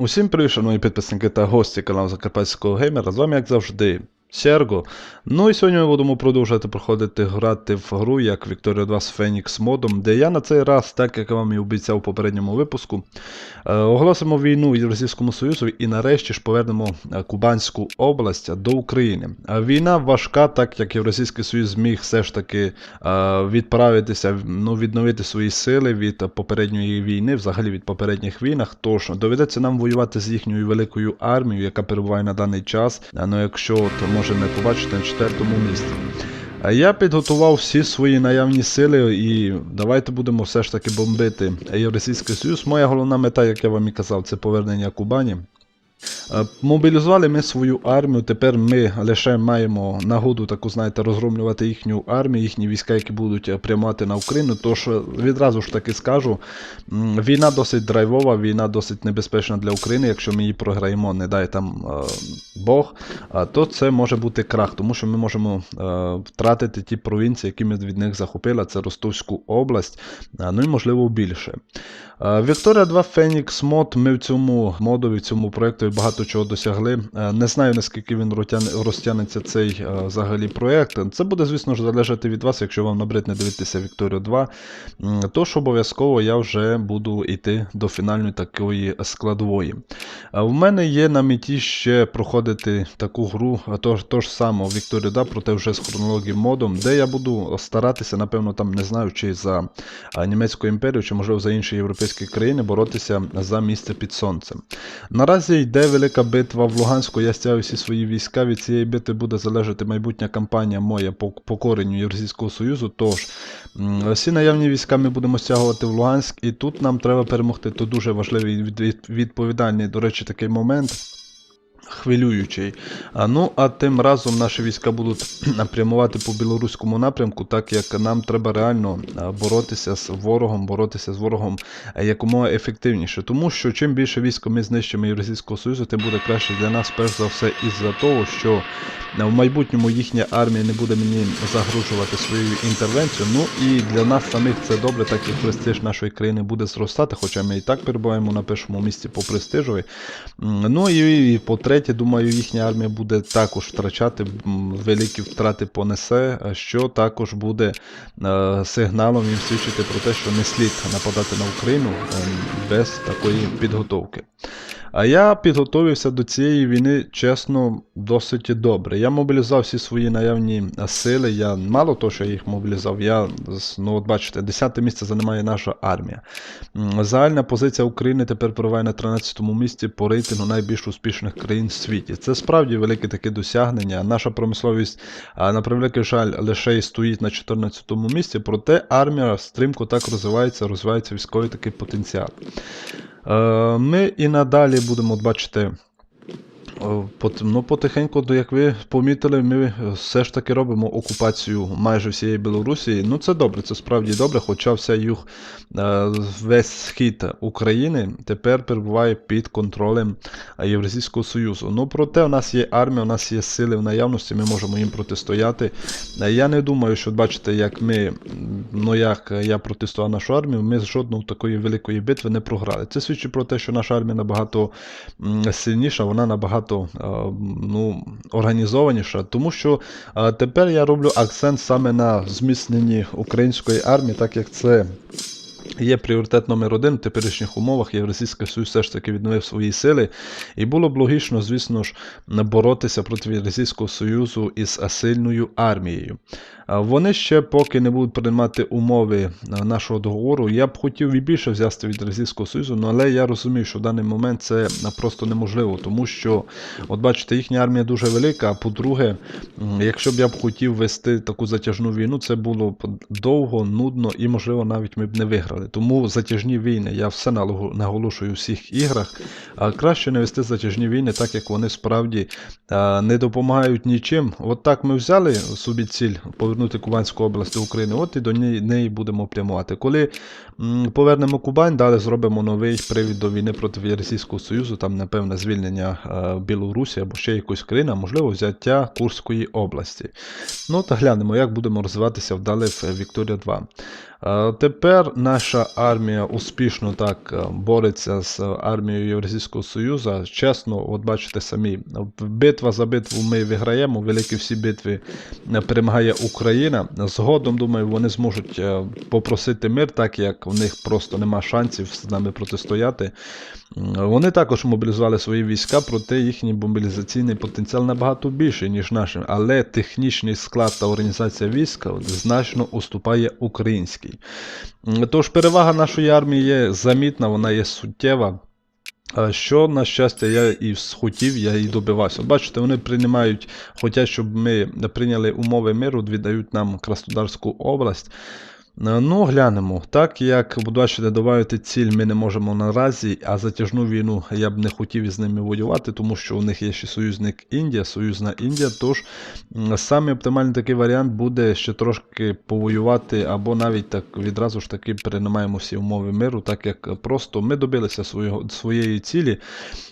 Усім привіт, шановні підписники та гості каналу Закарпатського геймера. З вами, як завжди, Серго. Ну і сьогодні ми будемо продовжувати проходити грати в гру як Victoria 2 з Phoenix модом, де я на цей раз, так як я вам і обіцяв у попередньому випуску, е, оголосимо війну Російському Союзу і нарешті ж повернемо е, Кубанську область до України. Війна важка, так як і Російський Союз зміг все ж таки е, відправитися, ну, відновити свої сили від попередньої війни, взагалі від попередніх війнах. Тож доведеться нам воювати з їхньою великою армією, яка перебуває на даний час. Ну, якщо от можемо побачити на четвертому місці. Я підготував всі свої наявні сили, і давайте будемо все ж таки бомбити Євросійський Союз. Моя головна мета, як я вам і казав, це повернення Кубані. Е, Мобілізували ми свою армію, тепер ми лише маємо нагоду таку, знаєте, розгромлювати їхню армію, їхні війська, які будуть е, прямувати на Україну. Тож е, відразу ж таки скажу, війна досить драйвова, війна досить небезпечна для України. Якщо ми її програємо, не дай там Бог, то це може бути крах, тому що ми можемо втратити ті провінції, які ми від них захопили, це Ростовську область, ну і можливо більше. Е, Victoria 2 Phoenix мод. Ми в цьому модові, в цьому проєкту багато чого досягли. Е, Не знаю, наскільки він розтягнеться цей е, взагалі проєкт. Це буде, звісно ж, залежати від вас, якщо вам набридне дивитися Victoria 2. м, Тож обов'язково я вже буду йти до фінальної такої складової. В мене є на меті ще проходити таку гру, то, то ж саме Victoria 2, проте вже з хронології модом, де я буду старатися, напевно, там не знаю, чи за Німецьку імперію, чи можливо за інші європейські країни боротися за місце під сонцем. Наразі йде велика битва в Луганську. Я стягую всі свої війська. Від цієї битви буде залежати майбутня кампанія моя по покоренню Євразійського Союзу. Тож всі наявні війська ми будемо стягувати в Луганськ, і тут нам треба перемогти. Тут дуже важливий від- від- відповідальний, до речі, такий момент хвилюючий. Ну, а тим разом наші війська будуть прямувати по білоруському напрямку, так як нам треба реально боротися з ворогом, боротися з ворогом якомога ефективніше. Тому що чим більше війська ми знищимо Євразійського Союзу, тим буде краще для нас, перш за все, із-за того, що в майбутньому їхня армія не буде мені загрожувати своєю інтервенцією. Ну і для нас самих це добре, так як престиж нашої країни буде зростати, хоча ми і так перебуваємо на першому місці по престижові. Ну і, і по-третє, думаю, їхня армія буде також втрачати, великі втрати понесе, що також буде е, сигналом їм свідчити про те, що не слід нападати на Україну е, без такої підготовки. А я підготовився до цієї війни, чесно, досить добре. Я мобілізував всі свої наявні е, сили. Я мало того, що я їх мобілізував, я ну от бачите, 10 місце займає наша армія. Загальна позиція України тепер перебуває на 13-му місці по рейтингу найбільш успішних країн в світі. Це справді велике таке досягнення. Наша промисловість, на превеликий жаль, лише і стоїть на 14-му місці, проте армія стрімко так розвивається, розвивається військовий такий потенціал. Е, Ми і надалі будемо бачити. Пот- Ну, потихеньку, як ви помітили, ми е, все ж таки робимо окупацію майже всієї Білорусі. Ну, це добре, це справді добре, хоча вся юг, е, весь схід України тепер перебуває під контролем е, Євразійського Союзу. Ну, проте у нас є армія, у нас є сили в наявності, ми можемо їм протистояти. Е, Я не думаю, що бачите, як ми, ну як я протестував нашу армію, ми жодної такої великої битви не програли. Це свідчить про те, що наша армія набагато сильніша, вона набагато е, ну, організованіша, тому що е, тепер я роблю акцент саме на зміцненні української армії, так як це. Є пріоритет номер один в теперішніх умовах. Євразійський Союз все ж таки відновив свої сили. І було б логічно, звісно ж, боротися проти Євразійського Союзу із сильною армією. Вони ще поки не будуть приймати умови е, нашого договору. Я б хотів і більше взяти від Російського Союзу, ну, але я розумію, що в даний момент це просто неможливо, тому що, от бачите, їхня армія дуже велика. А по-друге, якщо б я б хотів вести таку затяжну війну, це було б довго, нудно і, можливо, навіть ми б не виграли. Тому затяжні війни, я все наголошую у всіх іграх. А краще не вести затяжні війни, так як вони справді не допомагають нічим. От так ми взяли собі ціль повернути Кубанську область до України, от і до неї, будемо прямувати. Коли повернемо Кубань, далі зробимо новий привід до війни проти Російського Союзу, там, напевне, звільнення Білорусі або ще якоїсь країни, а можливо, взяття Курської області. Ну та глянемо, як будемо розвиватися вдалі в Вікторія 2. Е, Тепер наша армія успішно так е, бореться з армією Євразійського Союзу. Чесно, от бачите самі, битва за битву ми виграємо, великі всі битви е, перемагає Україна. Згодом, думаю, вони зможуть попросити мир, так як в них просто нема шансів з нами протистояти. Вони також мобілізували свої війська, проте їхній мобілізаційний потенціал набагато більший, ніж нашим. Але технічний склад та організація війська значно уступає українській. М, Тож перевага нашої армії є замітна, вона є суттєва. Що, на щастя, я і схотів, я і добивався. Бачите, вони приймають, хоча щоб ми прийняли умови миру, віддають нам Краснодарську область. Е, Ну, глянемо. Так як буду бачите, добавити ціль ми не можемо наразі, а затяжну війну я б не хотів із ними воювати, тому що у них є ще союзник Індія, союзна Індія. Тож саме оптимальний такий варіант буде ще трошки повоювати, або навіть так відразу ж таки переймаємо всі умови миру, так як просто ми добилися свого, своєї цілі.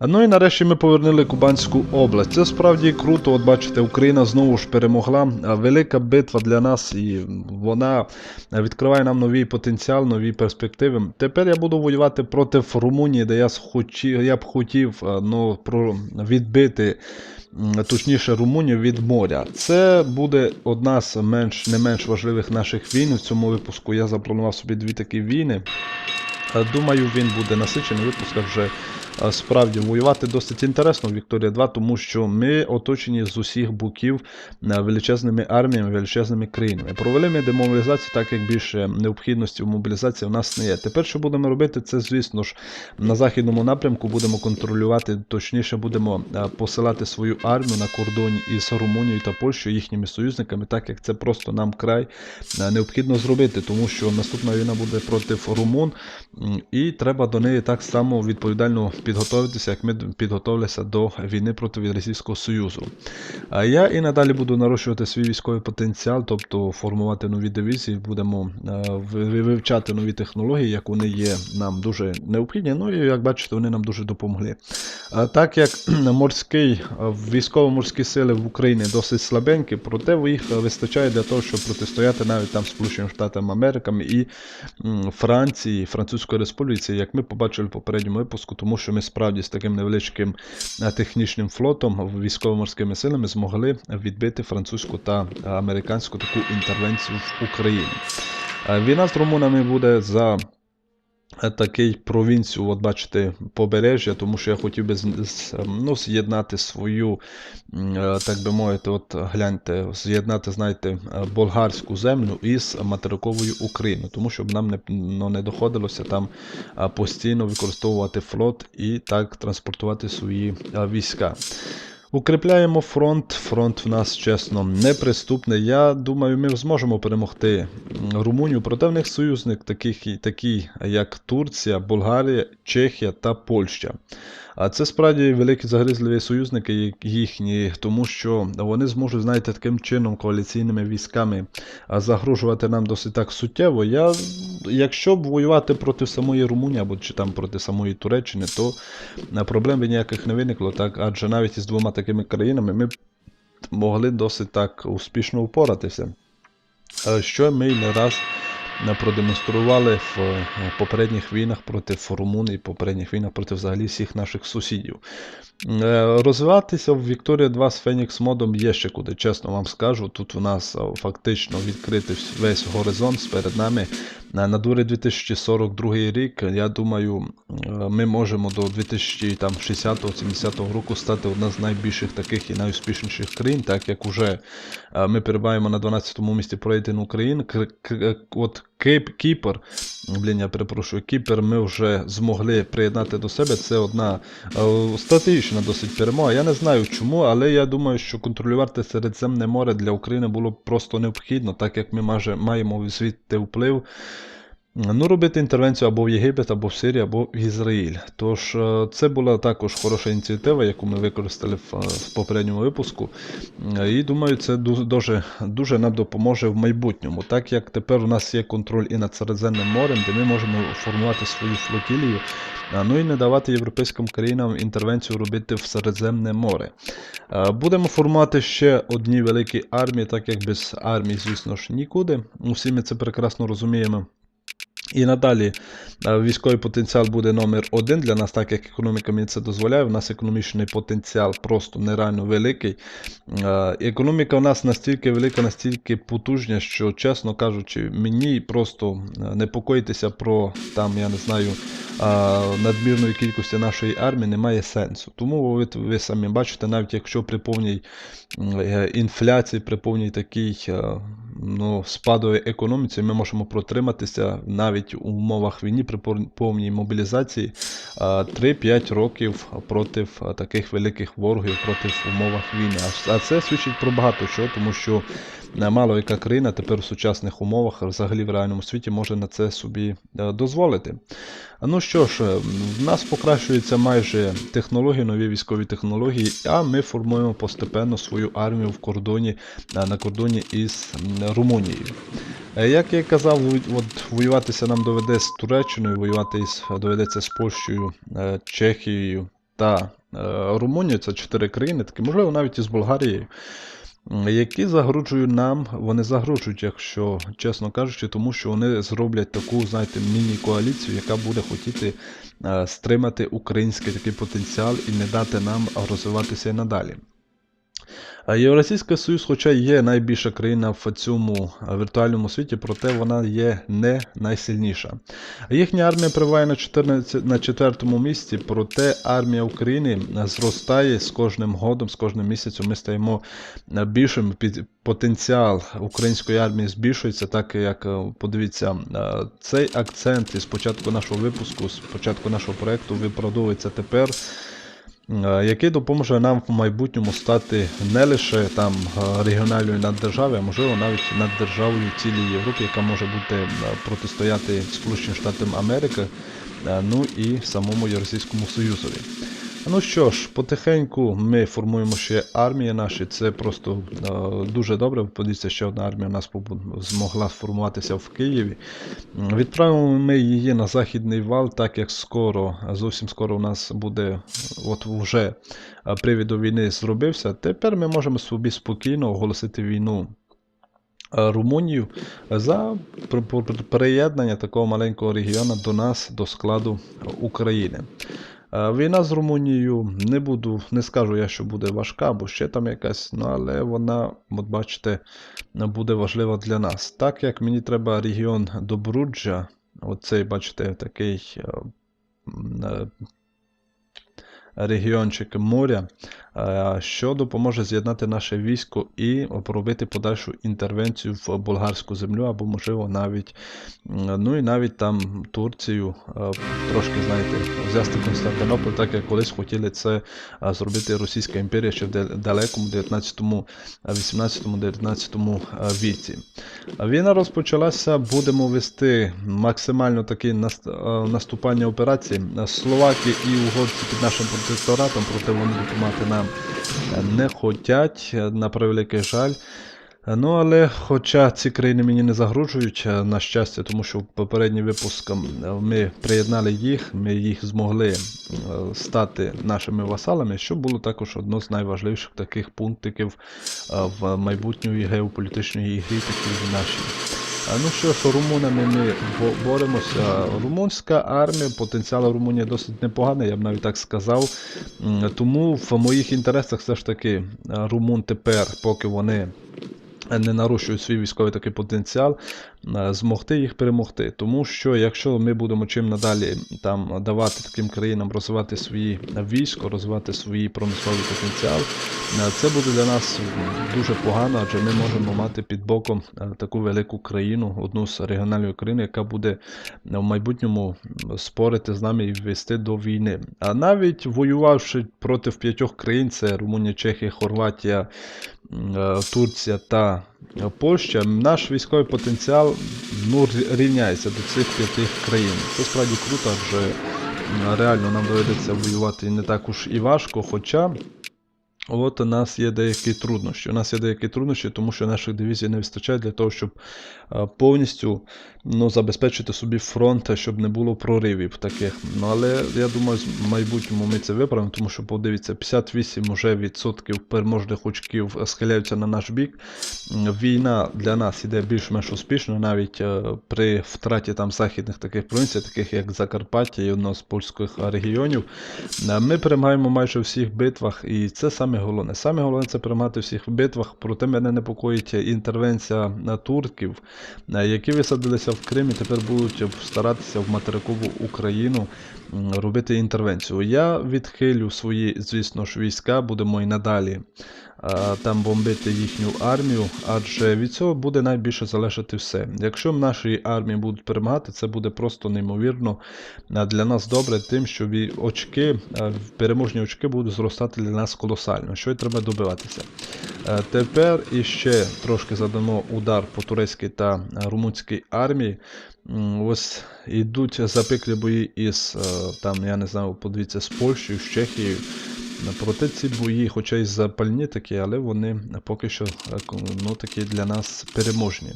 Ну і нарешті ми повернули Кубанську область. Це справді круто. От бачите, Україна знову ж перемогла. Велика битва для нас, і вона відкриває нам новий потенціал, нові перспективи. Тепер я буду воювати проти Румунії, де я схочі- я б хотів е, ну, про відбити. Точніше, Румунію від моря. Це буде одна з менш, не менш важливих наших війн. В цьому випуску я запланував собі дві такі війни. Е, Думаю, він буде насичений випуск, вже справді воювати досить інтересно в Вікторія 2, тому що ми оточені з усіх боків е, величезними арміями, величезними країнами. Провели ми демобілізацію, так як більше необхідності в мобілізації в нас не є. Тепер, що будемо робити, це, звісно ж, на західному напрямку будемо контролювати, точніше, будемо е, посилати свою армію на кордоні із Румунією та Польщею, їхніми союзниками, так як це просто нам край е, необхідно зробити, тому що наступна війна буде проти румун, і треба до неї так само відповідально підготуватися, як ми підготовилися до війни проти Російського Союзу. А я і надалі буду нарощувати свій військовий потенціал, тобто формувати нові дивізії, будемо е, вивчати нові технології, як вони є нам дуже необхідні. Ну і як бачите, вони нам дуже допомогли. Так як морський, військово-морські сили в Україні досить слабенькі, проте їх вистачає для того, щоб протистояти навіть там Сполученим Штатам Америки і Франції, Французької Республіці, як ми побачили в попередньому випуску, тому що ми справді з таким невеличким е, технічним флотом, військово-морськими силами змогли відбити французьку та американську таку інтервенцію в Україні. Е, Війна з румунами буде за такий провінцію, от бачите, побережжя, тому що я хотів би ну, з'єднати свою, е, так би мовити, от гляньте, з'єднати, знаєте, болгарську землю із материковою Україною, тому щоб нам не, ну, не доходилося там постійно використовувати флот і так транспортувати свої війська. Укріпляємо фронт. Фронт в нас, чесно, неприступний. Я думаю, ми зможемо перемогти Румунію. Проте в них союзник таких, і- такий, як Турція, Болгарія, Чехія та Польща. А це справді великі загризливі союзники їхні, тому що вони зможуть, знаєте, таким чином коаліційними військами загрожувати нам досить так суттєво. Я, якщо б воювати проти самої Румунії або чи там проти самої Туреччини, то проблем би ніяких не виникло, так адже навіть із двома такими країнами ми б могли досить так успішно впоратися. Що ми не раз продемонстрували в е, попередніх війнах проти Румун і попередніх війнах проти взагалі всіх наших сусідів. Е, Розвиватися в Вікторія 2 з Фенікс модом є ще куди, чесно вам скажу. Тут у нас е, фактично відкритий весь горизонт перед нами. На дворі 2042 рік, я думаю, ми можемо до 2060-70 року стати одна з найбільших таких і найуспішніших країн, так як уже ми перебуваємо на 12-му місці по рейтингу країн. От Кип, Кіпер, блін, я перепрошую, Кіпер ми вже змогли приєднати до себе. Це одна е, стратегічна досить перемога. Я не знаю чому, але я думаю, що контролювати Середземне море для України було просто необхідно, так як ми майже маємо звідти вплив. Ну, робити інтервенцію або в Єгипет, або в Сирію, або в Ізраїль. Тож е, це була також хороша ініціатива, яку ми використали в, е, попередньому випуску. Е, І думаю, це дуже, дуже нам допоможе в майбутньому, так як тепер у нас є контроль і над Середземним морем, де ми можемо формувати свою флотилію, а, ну і не давати європейським країнам інтервенцію робити в Середземне море. Будемо формувати ще одні великі армії, так як без армії, звісно ж, нікуди. Усі ми це прекрасно розуміємо. І надалі е, військовий потенціал буде номер один для нас, так як економіка мені це дозволяє. У нас економічний потенціал просто нереально великий. Е, Економіка у нас настільки велика, настільки потужна, що, чесно кажучи, мені просто е, непокоїтися про там, я не знаю, надмірної кількості нашої армії немає сенсу. Тому ви, ви самі бачите, навіть якщо при повній інфляції, при повній такій ну, спадовій економіці, ми можемо протриматися навіть у умовах війни при повній мобілізації е, 3-5 років проти таких великих ворогів, проти умовах війни. А- це свідчить про багато що, тому що мало яка країна тепер в сучасних умовах, взагалі в реальному світі, може на це собі е, дозволити. Ну що ж, в нас покращуються майже технології, нові військові технології, а ми формуємо постепенно свою армію в кордоні е, на кордоні із Румунією. Е, Як я казав, от воюватися нам доведе з Туреччиною, воювати із, доведеться з Польщею, Чехією та Румунією. Це чотири країни, такі, можливо, навіть із Болгарією. Які загрожують нам, вони загрожують, якщо чесно кажучи, тому що вони зроблять таку, знаєте, міні-коаліцію, яка буде хотіти е, стримати український такий потенціал і не дати нам розвиватися і надалі. Євразійський Союз, хоча є найбільша країна в цьому е, віртуальному світі, проте вона є не найсильніша. Їхня армія перебуває на 14, на четвертому місці, проте армія України зростає з кожним годом, з кожним місяцем. Ми стаємо е, більшим. Під потенціал української армії збільшується, так як е, подивіться, е, цей акцент із початку нашого випуску, з початку нашого проекту виправдовується тепер е, який допоможе нам в майбутньому стати не лише там е, регіональною наддержавою, а можливо навіть наддержавою цілій Європі, яка може бути е, протистояти Сполученим Штатам Америки, е, ну і самому Європейському Союзові. Ну що ж, потихеньку ми формуємо ще армії наші. Це просто е, дуже добре. Подивіться, ще одна армія у нас змогла сформуватися в Києві. Відправимо ми її на західний вал, так як скоро, зовсім скоро у нас буде, от вже е, привід до війни зробився. Тепер ми можемо собі спокійно оголосити війну. е, Румунію за пр- пр- приєднання такого маленького регіону до нас, до складу України. Е, Війна з Румунією не буду, не скажу я, що буде важка, бо ще там якась, ну але вона, от бачите, буде важлива для нас. Так як мені треба регіон Добруджа, оцей, бачите, такий е, е, регіончик моря, е, що допоможе з'єднати наше військо і робити подальшу інтервенцію в болгарську землю, або, можливо, навіть, ну і навіть там Турцію, е, трошки, знаєте, взяти Константинополь, так як колись хотіли це е, зробити Російська імперія ще в далекому 19, 18-19 віці. Війна розпочалася, будемо вести максимально такі нас- наступальні операції. Словаки і угорці під нашим протекторатом, проте вони допомагати нам не хотять, е, на превеликий жаль. Ну, але хоча ці країни мені не загрожують, на щастя, тому що в попередній випуск е, ми приєднали їх, ми їх змогли е, стати нашими васалами, що було також одно з найважливіших таких пунктиків е, в майбутньої геополітичної ігрі, такій в нашій. Ну що ж, румунами ми боремося. Румунська армія, потенціал Румунії досить непоганий, я б навіть так сказав. Тому в моїх інтересах все ж таки е, румун тепер, поки вони не нарушують свій військовий такий потенціал, змогти їх перемогти. Тому що якщо ми будемо чим надалі там давати таким країнам розвивати свої військо, розвивати свій промисловий потенціал, е, це буде для нас дуже погано, адже ми можемо мати під боком е, таку велику країну, одну з регіональних країн, яка буде в майбутньому спорити з нами і вести до війни. А навіть воювавши проти п'ятьох країн, це Румунія, Чехія, Хорватія, е, Турція та е, Польща, наш військовий потенціал ну, рівняється до цих п'яти країн. Це справді круто, адже реально нам доведеться воювати не так уж і важко, хоча. От у нас є деякі труднощі. У нас є деякі труднощі, тому що наших дивізій не вистачає для того, щоб повністю ну, забезпечити собі фронт, щоб не було проривів таких. Ну, але я думаю, в майбутньому ми це виправимо, тому що подивіться, 58 уже відсотків переможних очків схиляються на наш бік. Війна для нас іде більш-менш успішно, навіть е, при втраті там західних таких провінцій, таких як Закарпаття і одного з польських регіонів. Е, Ми перемагаємо майже всіх битвах, і це саме головне. Саме головне це перемагати всіх битвах, проте мене непокоїть інтервенція турків, е, які висадилися в Крим і тепер будуть старатися в материкову Україну робити інтервенцію. Я відхилю свої, звісно ж, війська, будемо і надалі там бомбити їхню армію, адже від цього буде найбільше залежати все. Якщо наші армії будуть перемагати, це буде просто неймовірно для нас добре, тим, що очки, переможні очки будуть зростати для нас колосально, що й треба добиватися. Тепер іще трошки задамо удар по турецькій та румунській армії. Ось йдуть запеклі бої із е, там, я не знаю, подивіться, з Польщею, з Чехією. Проте ці бої, хоча й запальні такі, але вони поки що е, ну, такі для нас переможні.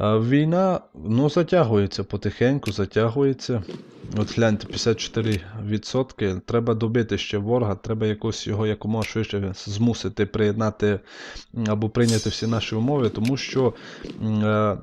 Війна ну, затягується потихеньку, затягується. От гляньте, 54%. Треба добити ще ворога, треба якось його якомога швидше змусити приєднати або прийняти всі наші умови, тому що е,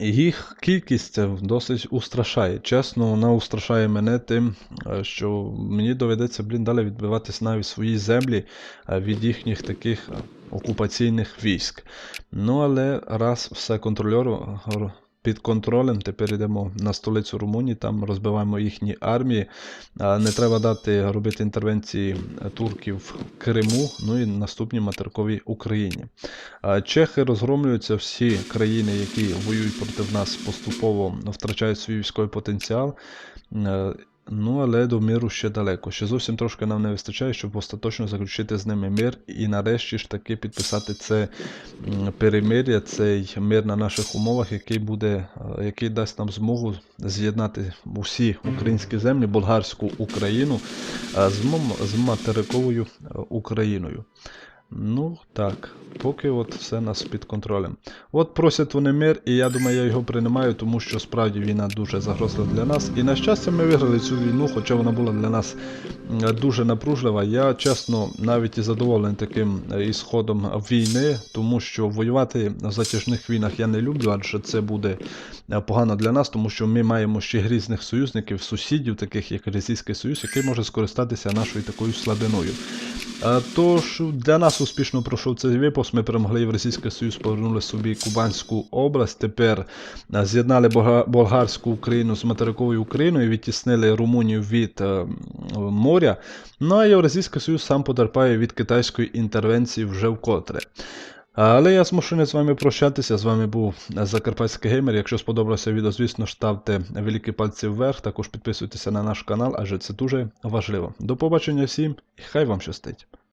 їх кількість е, досить устрашає. Чесно, вона устрашає мене тим, е, що мені доведеться, блін, далі відбиватись навіть свої землі е, від їхніх таких окупаційних військ. Ну, але раз все контрольору р- під контролем, тепер йдемо на столицю Румунії, там розбиваємо їхні армії. Не треба дати робити інтервенції е, турків в Криму, ну і наступній материковій Україні. Чехи розгромлюються всі країни, які воюють проти нас, поступово втрачають свій військовий потенціал. Ну, але до миру ще далеко. Ще зовсім трошки нам не вистачає, щоб остаточно заключити з ними мир і нарешті ж таки підписати це перемир'я, цей мир на наших умовах, який буде, е, який дасть нам змогу з'єднати усі українські землі, болгарську Україну е, з материковою е, Україною. Ну так, поки от все нас під контролем. От просять вони мир, і я думаю, я його приймаю, тому що справді війна дуже загрозлива для нас. І на щастя, ми виграли цю війну, хоча вона була для нас дуже напружлива. Я чесно навіть і задоволений таким е, ісходом війни, тому що воювати в затяжних війнах я не люблю, адже це буде е, погано для нас, тому що ми маємо ще грізних союзників, сусідів, таких як Російський Союз, який може скористатися нашою такою слабиною. Тож для нас успішно пройшов цей випуск. Ми перемогли Євразійський Союз, повернули собі Кубанську область. Тепер з'єднали болгарську Україну з материковою Україною, відтіснили Румунію від моря. Ну а Євразійський Союз сам потерпає від китайської інтервенції вже вкотре. Але я змушений з вами прощатися. З вами був Закарпатський геймер. Якщо сподобалося відео, звісно, ставте великі пальці вверх. Також підписуйтеся на наш канал, адже це дуже важливо. До побачення всім і хай вам щастить!